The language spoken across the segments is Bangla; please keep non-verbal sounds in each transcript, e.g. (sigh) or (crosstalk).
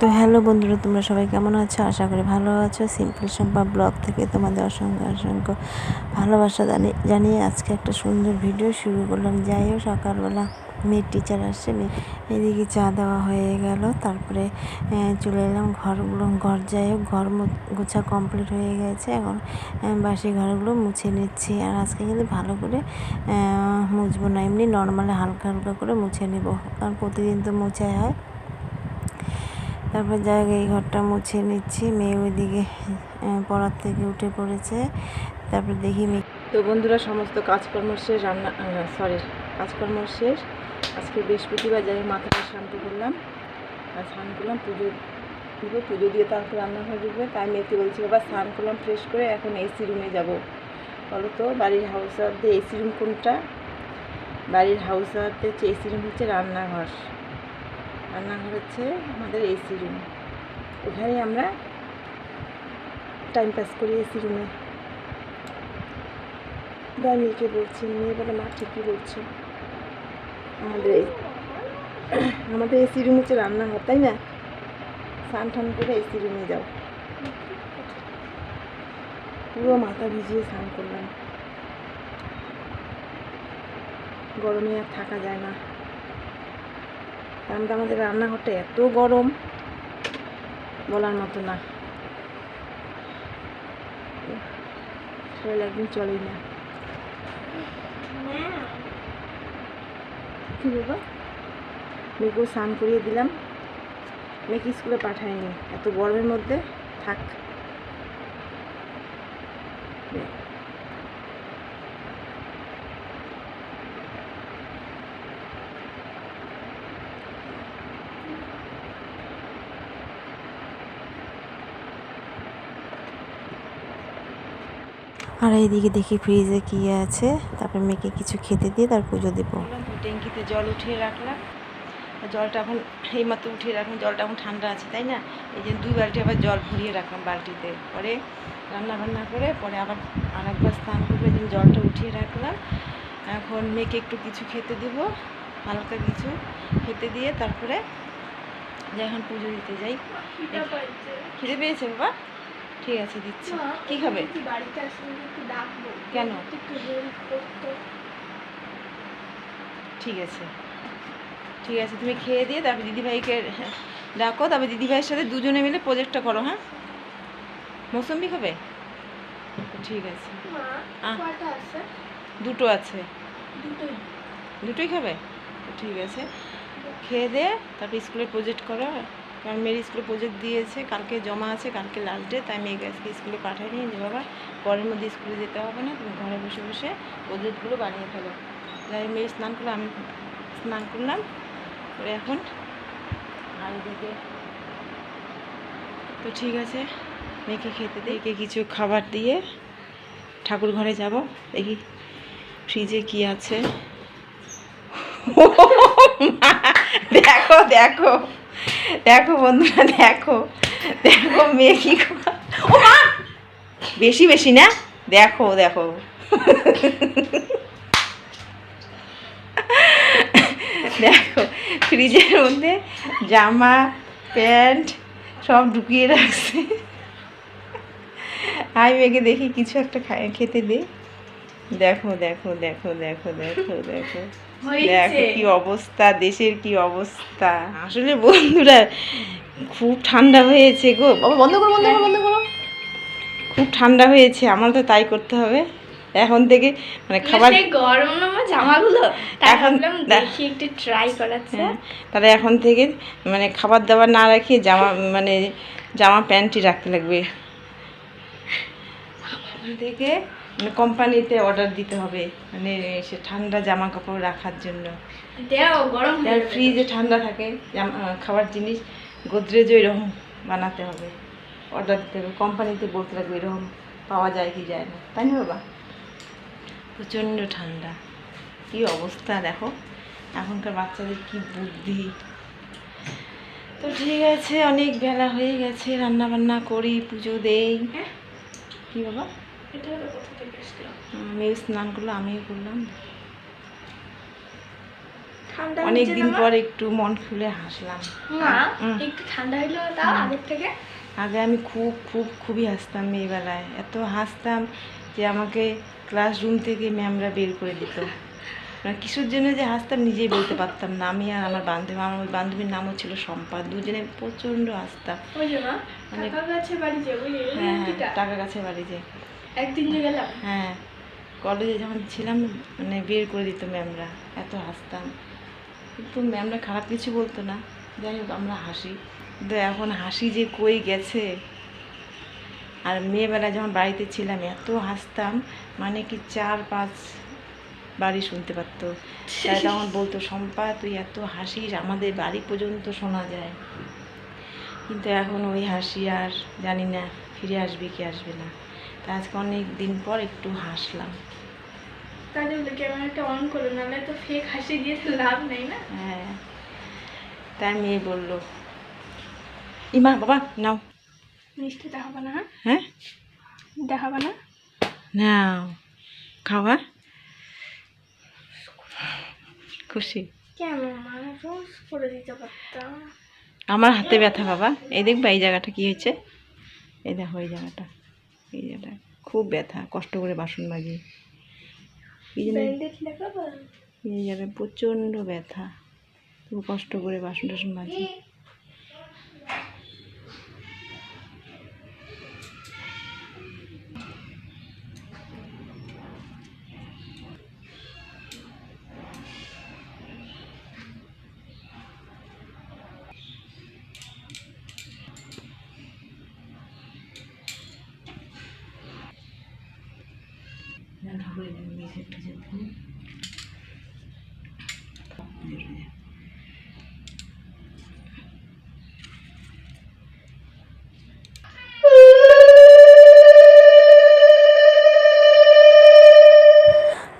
তো হ্যালো বন্ধুরা, তোমরা সবাই কেমন আছো? আশা করি ভালো আছো। সিম্পল সম্পা ব্লগ থেকে তোমাদের অসংখ্য অসংখ্য ভালোবাসা জানি- জানিয়ে আজকে একটা সুন্দর ভিডিও শুরু করলাম। যাই হোক, সকালবেলা মেয়ের টিচার আসছে এদিকে চা দেওয়া হয়ে গেল। তারপরে চলে এলাম ঘরগুলো, ঘর যাই হোক, ঘর গোছা কমপ্লিট হয়ে গেছে। এখন বাসি ঘরগুলো মুছে নিচ্ছি। আর আজকে কিন্তু ভালো করে মুছবো না। এমনি নর্মালি হালকা হালকা করে মুছে নেব। কারণ প্রতিদিন তো মোছাই হয়। তারপর যাই এই ঘরটা মুছে নিচ্ছি। মেয়ে ওইদিকে পড়ার থেকে উঠে পড়েছে। তারপর দেখি মেয়ে তো বন্ধুরা, সমস্ত কাজকর্ম শেষ, রান্না সরি কাজকর্ম শেষ। আজকে বৃহস্পতিবার, যাই মাথাটা শান্ত করলাম। আর স্নান করলাম, পুজো দিব, পুজো দিয়ে তারপর রান্নাঘর ঢুকবে। তাই মেয়েকে বলছি, বাবা, স্নান করলাম ফ্রেশ করে, এখন এসি রুমে যাব। বলো তো, বাড়ির হাউস ওয়ার্ডে এসি রুম কোনটা? বাড়ির হাউস হচ্ছে এসি রুম হচ্ছে রান্নাঘর। রান্নাঘর হচ্ছে আমাদের এসি রুম। ওখানে আমরা টাইম পাস করি এসি রুমে বা মেয়েকে বলছি, মেয়ে বলে মা, ঠিকই বলছে। আমাদের আমাদের এসি রুম হচ্ছে রান্নাঘর, তাই না? স্নান টান করে এসি রুমে যাও। পুরো মাথা ভিজিয়ে স্নান করলাম। গরমে আর থাকা যায় না। কারণ আমাদের রান্নাঘরটা এত গরম? বলার মতো না। একদিন চলেই না। কি বাবা মেয়েকেও স্নান করিয়ে দিলাম। মেয়েকে স্কুলে পাঠায়নি এত গরমের মধ্যে থাক। আর এইদিকে দেখি ফ্রিজে কি আছে। তারপর মেয়েকে কিছু খেতে দিয়ে তার পুজো দেবো। ট্যাঙ্কিতে জল উঠিয়ে রাখলাম। জলটা এখন এইমাত্র উঠিয়ে রাখলাম, জলটা এখন ঠান্ডা আছে, তাই না? এই যে দুই বালতি আবার জল ভরিয়ে রাখলাম বালতিতে। পরে রান্না বান্না করে, পরে আবার আর একবার স্নান করবে দিন জলটা উঠিয়ে রাখলাম। এখন মেয়েকে একটু কিছু খেতে দেবো, হালকা কিছু খেতে দিয়ে তারপরে যে এখন পুজো দিতে যাই। খেতে পেয়েছে বাবা? ঠিক আছে, দিচ্ছি। কি খাবে? বাড়িতে আসলে কেন? ঠিক আছে। ঠিক আছে, তুমি খেয়ে দিয়ে তারপর দিদিভাইকে ডাকো, তারপর দিদিভাইয়ের সাথে দুজনে মিলে প্রজেক্টটা করো হ্যাঁ? মৌসুম্বি খাবে? ঠিক আছে। দুটো আছে। দুটোই দুটোই খাবে? ঠিক আছে। খেয়ে দিয়ে তারপর স্কুলে প্রজেক্ট করো কারণ মেয়ের স্কুলে প্রজেক্ট দিয়েছে কালকে জমা আছে কালকে লাস্ট ডে তাই মেয়েকে আজকে স্কুলে পাঠাই নিয়ে যে বাবা পরের মধ্যে স্কুলে যেতে হবে না তুমি ঘরে বসে বসে প্রজেক্টগুলো বানিয়ে ফেলো। তাই মেয়ে স্নান করল আমি স্নান করলাম করে এখন আর এদিকে তো ঠিক আছে মেয়েকে খেতে একে কিছু খাবার দিয়ে ঠাকুর ঘরে যাব। দেখি ফ্রিজে কি আছে। (laughs) দেখো দেখো। দেখো বন্ধুরা, দেখো। দেখো মেয়ে কি ও মা! বেশি বেশি না? দেখো দেখো। দেখো, ফ্রিজের মধ্যে জামা, প্যান্ট সব ঢুকিয়ে রাখছে। আমি মেয়েকে দেখি কিছু একটা খেতে দে। দেখো দেখো দেখো দেখো দেখো দেখো। দেখো কি অবস্থা দেশের কি অবস্থা। আসলে বন্ধুরা খুব ঠান্ডা হয়েছে গো। বাবা বন্ধ করো বন্ধ করো বন্ধ করো। খুব ঠান্ডা হয়েছে আমার তো তাই করতে হবে। এখন থেকে মানে খাবার গরম জামাগুলো? এখন দেখ- একটু ট্রাই করাচ্ছে হ্যাঁ, তাহলে এখন থেকে মানে খাবার দাবার না রাখিয়ে জামা মানে জামা প্যান্টই রাখতে লাগবে। এখন থেকে মানে কোম্পানিতে অর্ডার দিতে হবে। মানে সে ঠান্ডা জামা কাপড় রাখার জন্য। গরম। ফ্রিজে ঠান্ডা থাকে খাবার জিনিস গোদরেজও এরকম বানাতে হবে। অর্ডার দিতে হবে। কোম্পানিতে বলতে লাগবে এরকম পাওয়া যায় কি যায় না। তাই না বাবা? প্রচণ্ড ঠান্ডা। কি অবস্থা দেখো। এখনকার বাচ্চাদের কি বুদ্ধি। তো ঠিক আছে অনেক বেলা হয়ে গেছে। রান্না বান্না করি পুজো দেই। হ্যাঁ? কি বাবা? এটা হলো কোথা থেকে এসলো? মেয়ে স্নান করল আমিও করলাম। ঠান্ডা অনেক হচ্ছে দিন না, পর একটু মন খুলে হাসলাম। একটু ঠান্ডা হইল তাও আগের থেকে? আগে আমি খুব খুব খুবই হাসতাম মেয়েবেলায়। এত হাসতাম যে আমাকে ক্লাসরুম থেকে ম্যামরা বের করে দিত। মানে কিসের জন্য যে হাসতাম নিজেই বলতে পারতাম না। আমি আর আমার বান্ধবী আমার ওই বান্ধবীর নামও ছিল সম্পা দুজনে প্রচণ্ড হাসতাম। ওই যে মা অনেক- কাকার কাছে বাড়ি যে ওই এই হ্যাঁ হ্যাঁ টাকা কাছে বাড়ি যে। একদিন গেলাম? হ্যাঁ কলেজে যখন ছিলাম মানে বের করে দিত ম্যামরা এত হাসতাম। কিন্তু ম্যামরা খারাপ কিছু বলতো না। যাই হোক আমরা হাসি। কিন্তু এখন হাসি যে কই গেছে? আর মেয়েবেলা যখন বাড়িতে ছিলাম এত হাসতাম মানে কি চার পাঁচ বাড়ি শুনতে পারতো। তাই তখন (laughs) বলতো সম্পা তুই এত হাসিস আমাদের বাড়ি পর্যন্ত শোনা যায়। কিন্তু এখন ওই হাসি আর জানি না ফিরে আসবে কি আসবে না। তা আজকে অনেক দিন পর একটু হাসলাম। তাহলে ক্যামেরাটা অন করো নাহলে তো ফেক হাসি দিয়ে লাভ নেই না? হ্যাঁ তার মেয়ে বলল ইমা বাবা নাও। মিষ্টি দেখাবো না হ্যাঁ? হ্যাঁ? দেখাবো না? নাও খাওয়া? খুশি। কেন মা? রোজ করে দিতে পারতাম আমার হাতে ব্যথা বাবা। এই দেখবা এই জায়গাটা কি হয়েছে? এই দেখো এই জায়গাটা। এই জায়গাটা খুব ব্যথা কষ্ট করে বাসন মাজি। এই জন্য এই প্রচণ্ড ব্যথা খুব কষ্ট করে বাসন টাসন মাজি।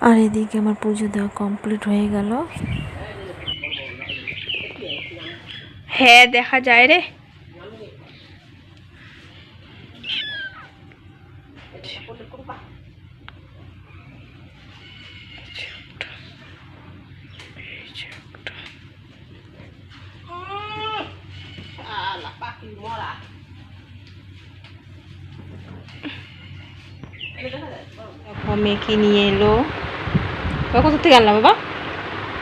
আর এদিকে আমার পুজো দেওয়া কমপ্লিট হয়ে গেল। হ্যাঁ দেখা যায় রে। মেয়েকে নিয়ে এলো। বাবা কোথা থেকে আনলাম বাবা?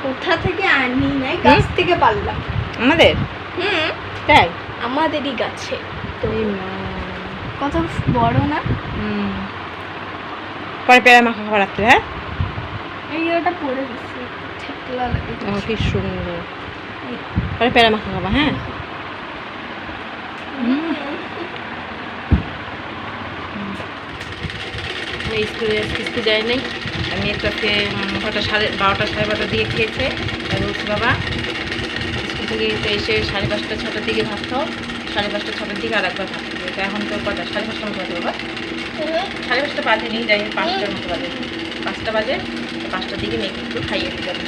কোথা থেকে আনি নাই? গাছ থেকে পারলাম আমাদের? হুম। তাই? আমাদেরই গাছে। তো কত বড় না? হুম। পরে পেয়ারা মাখা খাবার রাত্রে হ্যাঁ? এই ওটা গেছে ঠেকলা লাগে। ও কি সুন্দর। পরে পেয়ারা মাখা খাবা হ্যাঁ? আমি স্কুলে স্কুলে যাই নাই আমি আজকে কটা সাড়ে বারোটা, সাড়ে বারোটার দিকে খেয়েছে। বলছি, বাবা, স্কুল থেকে এসে সাড়ে পাঁচটা, ছটার দিকে ভাত খাও। সাড়ে পাঁচটা, ছটার দিকে আর একবার ভাত খাবে। এখন তো কটা? সাড়ে পাঁচটার মতো বাজে, বাবা। সাড়ে পাঁচটা বাজে নি যাই পাঁচটার মতো বাজে। পাঁচটা বাজে পাঁচটার দিকে মেয়েকে একটু খাইয়ে দিতে হবে।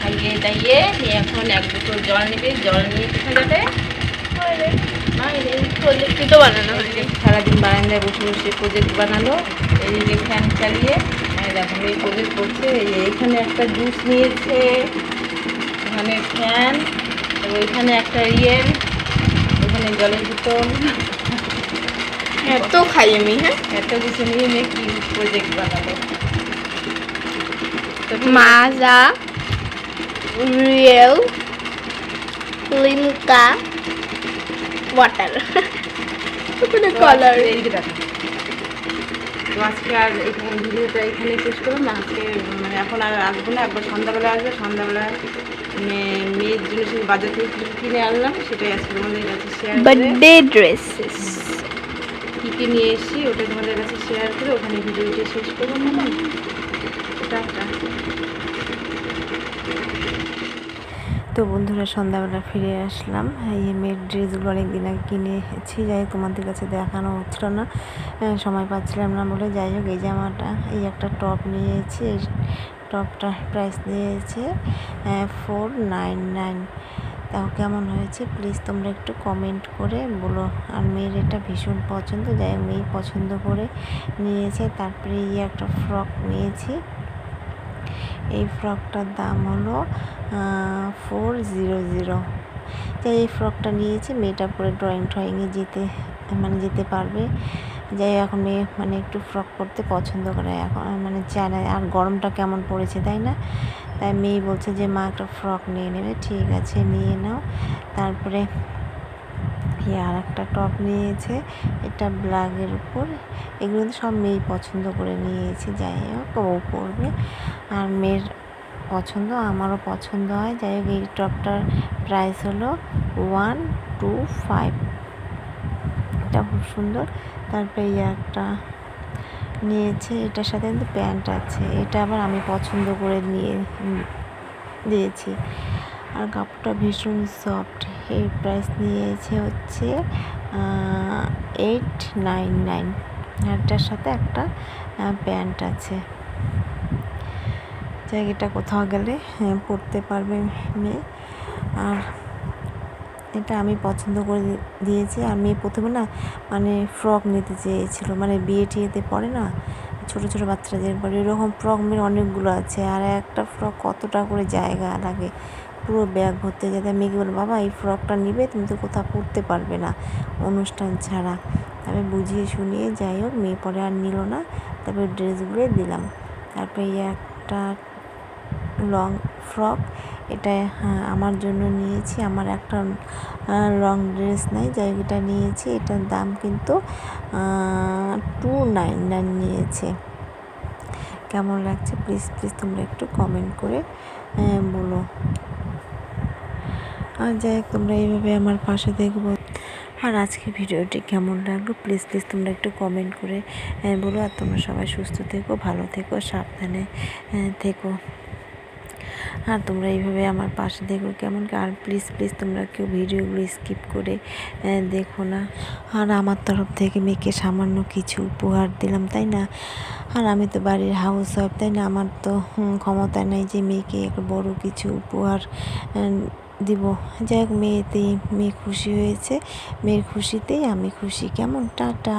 খাইয়ে দাইয়ে, নিয়ে এখন এক বোতল জল নেবে। জল নিয়ে কোথায় যাবে? তো বানানো হয়েছে। সারাদিন বারান্দায় বসে বসে প্রজেক্ট বানালো এদিকে ফ্যান চালিয়ে এই দেখো এই প্রজেক্ট করছে এই যে এখানে একটা জুস নিয়েছে ওখানে ফ্যান ওইখানে একটা রিয়েল ওখানে জলের বোতল। এত খাই আমি হ্যাঁ? এত কিছু নিয়ে মেয়ে কি প্রজেক্ট বানালো। মাজা রিয়েল লিমকা ওয়াটার ওখানে কালার। তো আজকে আর এখানে ভিডিওটা এখানে শেষ করলাম। না আজকে মানে এখন আর আসব না। একবার সন্ধ্যাবেলা আসবে। সন্ধ্যাবেলা মে- মেয়ের জন্য সেই বাজার থেকে কিনে আনলাম। সেটাই আজকে তোমাদের কাছে শেয়ার বার্থডে ড্রেসেস কী কী নিয়ে এসেছি ওটা তোমাদের কাছে শেয়ার করে ওখানে ভিডিওটা শেষ করব না টাটা তো বন্ধুরা, সন্ধ্যাবেলা ফিরে আসলাম। এই মেয়ের ড্রেসগুলো অনেক দিন আগে কিনেছি যাই তোমাদের কাছে দেখানো হচ্ছিল না সময় পাচ্ছিলাম না বলে। যাই হোক, এই জামাটা এই একটা টপ নিয়েছি এই টপটা প্রাইস নিয়েছে ফোর নাইন নাইন তাও কেমন হয়েছে? প্লিজ তোমরা একটু কমেন্ট করে বলো। আর মেয়ের এটা ভীষণ পছন্দ, যাই হোক মেয়ে পছন্দ করে নিয়েছে। তারপরে এই একটা ফ্রক নিয়েছি। এই ফ্রকটার দাম হলো ফোর জিরো জিরো তাই এই ফ্রকটা নিয়েছি, মেয়েটা পরে ড্রয়িং ট্রয়িংয়ে যেতে মানে যেতে পারবে। যাই এখন মেয়ে মানে একটু ফ্রক পরতে পছন্দ করে, এখন মানে চায় না আর গরমটা কেমন পড়েছে তাই না? তাই মেয়ে বলছে যে, মা একটা ফ্রক নিয়ে নেবে, ঠিক আছে, নিয়ে নাও। তারপরে এই আর একটা টপ নিয়েছে। এটা ব্ল্যাকের উপর। এগুলো তো সব মেয়ে পছন্দ করে নিয়েছে, যাই হোক ও পরবে। আর মেয়ের পছন্দ, আমারও পছন্দ হয়। যাই হোক, এই টপটার প্রাইস হলো ওয়ান টু ফাইভ এটা খুব সুন্দর। তারপরে এই একটা নিয়েছে, এটার সাথে কিন্তু প্যান্ট আছে। এটা আবার আমি পছন্দ করে নিয়ে, দিয়েছি। আর কাপড়টা ভীষণ সফট এর প্রাইস নিয়েছে হচ্ছে এইট নাইন নাইন এটার সাথে একটা প্যান্ট আছে। জায়গাটা কোথাও গেলে হ্যাঁ, পরতে পারবে মেয়ে। আর এটা আমি পছন্দ করে দিয়েছি। আর মেয়ে প্রথমে না মানে ফ্রক নিতে চেয়েছিল। মানে বিয়ে টিয়েতে পরে না ছোটো ছোটো বাচ্চাদের পরে এরকম ফ্রক মেয়ের অনেকগুলো আছে, আর একটা ফ্রক কতটা করে জায়গা লাগে, পুরো ব্যাগ ভর্তি যাতে মেয়েকে বলে বাবা, এই ফ্রকটা নিবে, তুমি তো কোথাও পরতে পারবে না। অনুষ্ঠান ছাড়া। আমি বুঝিয়ে শুনিয়ে যাই হোক, মেয়ে পরে আর নিল না, তারপরে ড্রেসগুলোই দিলাম। তারপরে এই একটা লং ফ্রক এটা হ্যাঁ, আমার জন্য নিয়েছি। আমার একটা লং ড্রেস নাই এটা নিয়েছি। এটার দাম কিন্তু টু নাইন নাইন নিয়েছে। কেমন লাগছে? প্লিজ প্লিজ তোমরা একটু কমেন্ট করে বলো। আর যাই হোক তোমরা এইভাবে আমার পাশে দেখব। আর আজকে ভিডিওটি কেমন লাগল? প্লিজ প্লিজ তোমরা একটু কমেন্ট করে বলো। আর তোমরা সবাই সুস্থ থেকো ভালো থেকো সাবধানে থেকো। আর তোমরা এইভাবে আমার পাশে দেখো কেমন আর প্লিজ প্লিজ তোমরা কেউ ভিডিওগুলো স্কিপ করে দেখো না। আর আমার তরফ থেকে মেয়েকে সামান্য কিছু উপহার দিলাম, তাই না? আর আমি তো বাড়ির হাউস ওয়াইফ তাই না? আমার তো ক্ষমতা নেই যে মেয়েকে একটা বড় কিছু উপহার দিব। যাই হোক, মেয়েতেই, মেয়ে খুশি হয়েছে। মেয়ের খুশিতেই আমি খুশি। কেমন? টাটা।